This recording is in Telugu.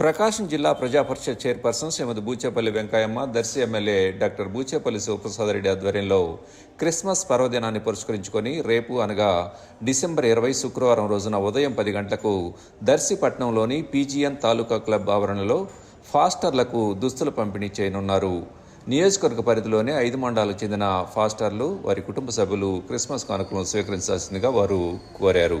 Prakasam జిల్లా ప్రజా పరిషత్ chairperson Srimathi Buchepalli Venkayamma Darsi MLA doctor Buchepalli Sivaprasad Reddy ఆధ్వర్యంలో క్రిస్మస్ పర్వదినాన్ని పురస్కరించుకొని రేపు అనగా డిసెంబర్ ఇరవై శుక్రవారం రోజున ఉదయం పది గంటలకు దర్శిపట్నంలోని పీజీఎన్ తాలూకా క్లబ్ ఆవరణలో ఫాస్టర్లకు దుస్తులు పంపిణీ చేయనున్నారు. నియోజకవర్గ పరిధిలోనే ఐదు మండలాలకు చెందిన ఫాస్టర్లు వారి కుటుంబ సభ్యులు క్రిస్మస్ కానుకలను స్వీకరించాల్సిందిగా వారు కోరారు.